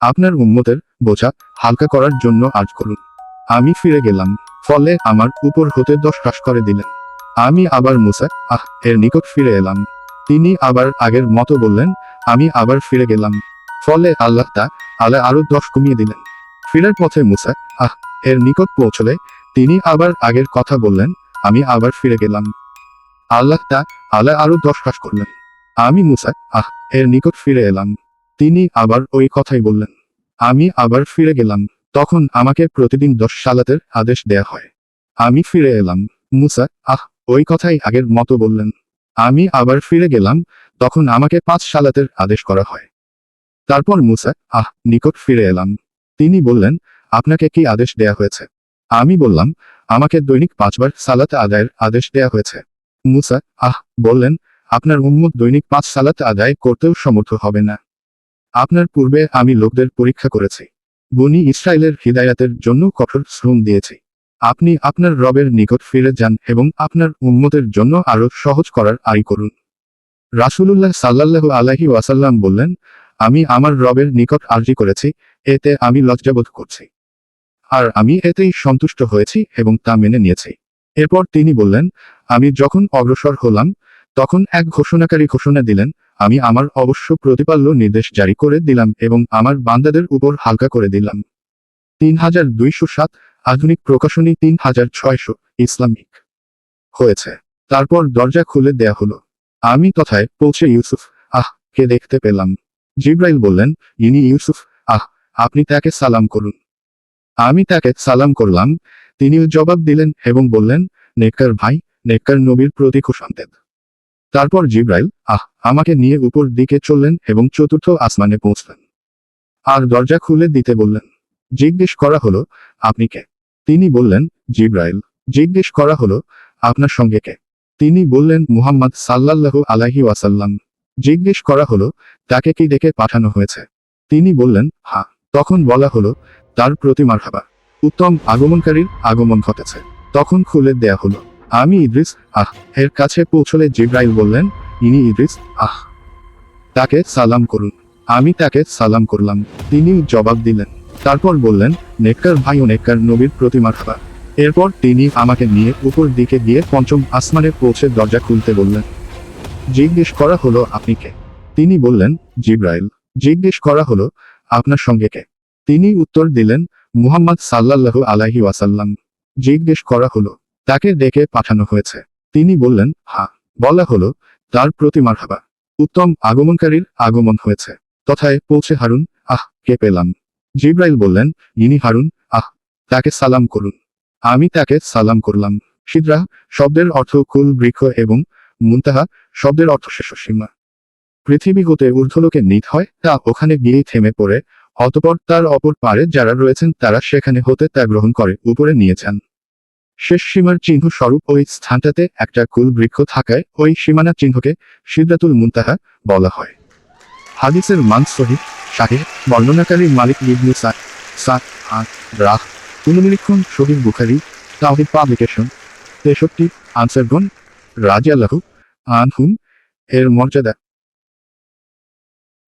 আপনার উম্মতের বোঝা হালকা করার জন্য আজ করুন। আমি ফিরে গেলাম, ফলে আমার উপর হতে দশ হ্রাস করে দিলেন। আমি আবার মুসা, আহ, এর নিকট ফিরে এলাম। তিনি আবার আগের মতো বললেন, আমি আবার ফিরে গেলাম। ফলে আল্লাহ তা আলা আরও দশ কমিয়ে দিলেন। ফিরার পথে মুসা, আহ, এর নিকট পৌঁছলে তিনি আবার আগের কথা বললেন, আমি আবার ফিরে গেলাম। আল্লাহ তা আলা আরও দশ হ্রাস করলেন। আমি মুসা, আহ, এর নিকট ফিরে এলাম। তিনি আবার ওই কথাই বললেন, আমি আবার ফিরে গেলাম। তখন আমাকে প্রতিদিন দশ সালাতের আদেশ দেয়া হয়। আমি ফিরে এলাম। মুসা, আহ, ওই কথাই আগের মতো বললেন। আমি আবার ফিরে গেলাম, তখন আমাকে পাঁচ সালাতের আদেশ করা হয়। তারপর মুসা, আহ, নিকট ফিরে এলাম। তিনি বললেন, আপনাকে কি আদেশ দেয়া হয়েছে? আমি বললাম, আমাকে দৈনিক পাঁচবার সালাত আদায়ের আদেশ দেয়া হয়েছে। মুসা, আহ, বললেন, আপনার উম্মত দৈনিক পাঁচ সালাত আদায় করতেও সমর্থ হবে না। আপনার পূর্বে আমি লোকদের পরীক্ষা করেছি। বনি ইসরায়েলের হৃদায়াতের জন্য কঠোর শ্রম দিয়েছি। আপনি আপনার রবের নিকট ফিরে যান এবং আপনার উম্মতের জন্য আরও সহজ করার আয় করুন। রাসূলুল্লাহ সাল্লাল্লাহু আলাইহি ওয়াসাল্লাম বললেন, আমি আমার রবের নিকট আর্জি করেছি, এতে আমি লজ্জাবোধ করছি। আর আমি এতেই সন্তুষ্ট হয়েছি এবং তা মেনে নিয়েছি। এরপর তিনি বললেন, আমি যখন অগ্রসর হলাম, তখন এক ঘোষণাকারী ঘোষণা দিলেন আমি আমার অবশ্য প্রতিপাল্য নির্দেশ জারি করে দিলাম এবং আমার বান্দাদের উপর হালকা করে দিলাম। তিন হাজার দুইশো সাত, আধুনিক প্রকাশনী তিন হাজার ছয়শো, ইসলামিক। হয়েছে। তারপর দরজা খুলে দেয়া হলো। আমি তথায় পৌঁছে ইউসুফ, আহ, কে দেখতে পেলাম? জিব্রাইল বললেন, ইনি ইউসুফ, আহ, আপনি তাকে সালাম করুন। আমি তাকে সালাম করলাম। তিনিও জবাব দিলেন এবং বললেন, নেককার ভাই, নেককার নবীর প্রতি খুশান্তেদ তারপর জিব্রাইল, আহ, আমাকে নিয়ে উপর দিকে চললেন এবং চতুর্থ আসমানে পৌঁছলেন। আর দরজা খুলে দিতে বললেন, জিজ্ঞেস করা হলো, আপনি কে? তিনি বললেন, জিব্রাইল। জিজ্ঞেস করা হলো, আপনার সঙ্গে কে? তিনি বললেন, মুহাম্মদ সাল্লাল্লাহু আলাইহি ওয়াসাল্লাম। জিজ্ঞেস করা হলো, তাকে কি ডেকে পাঠানো হয়েছে? তিনি বললেন, হা। তখন বলা হলো, তার প্রতিমার হাবা উত্তম আগমনকারীর আগমন ঘটেছে। তখন খুলে দেয়া হলো। আমি ইদ্রিস, আহ, এর কাছে পৌঁছলে জিব্রাইল বললেন, ইনি ইদ্রিস, আহ। তাকে সালাম করুন। আমি তাকে সালাম করলাম। তিনি জবাব দিলেন। তারপর বললেন, নেককার ভাই ও নেককার নবীর প্রতি মারহাবা এরপর তিনি আমাকে নিয়ে উপর দিকে গিয়ে পঞ্চম আসমানে পৌঁছে দরজা খুলতে বললেন, জিজ্ঞেস করা হলো আপনি কে? তিনি বললেন, জিব্রাইল। জিজ্ঞেস করা হলো, আপনার সঙ্গে কে? তিনি উত্তর দিলেন, মুহাম্মদ সাল্লাল্লাহু আলাইহি ওয়াসাল্লাম। জিজ্ঞেস করা হলো তাকে ডেকে পাঠানো হয়েছে। তিনি বললেন, হা। বলা হলো, তার প্রতি মারহাবা। উত্তম আগমনকারীর আগমন হয়েছে। তথায় পৌঁছে হারুন, আহ, কে পেলাম? জিব্রাইল বললেন, ইনি হারুন, আহ, তাকে সালাম করুন। আমি তাকে সালাম করলাম। সিদ্রা শব্দের অর্থ কুল, বৃক্ষ এবং মুন্তাহা, শব্দের অর্থ শেষ সীমা। পৃথিবী হতে ঊর্ধ্বলোকে নিত হয়, তা ওখানে গিয়েই থেমে পড়ে। অতপর তার অপর পারে যারা রয়েছেন, তারা সেখানে হতে তা গ্রহণ করে, উপরে নিয়ে যান। শেষ সীমার চিহ্ন স্বরূপ ওই স্থানটাতে একটা কুল বৃক্ষ থাকায় ওই সীমানা চিহ্নকে সিদ্ধাতুল মুন্তাহা বলা হয়। হাদিসের মান সহিহ শাহে বর্ণনাকারী মালিক ইবনু সা সা আট রাহ পুননিরীক্ষণ শহীদ বুখারি, তাওহিদ পাবলিকেশন, তেষট্টি আনসারগন রাজিয়াল্লাহু আনহুম, এর মর্যাদা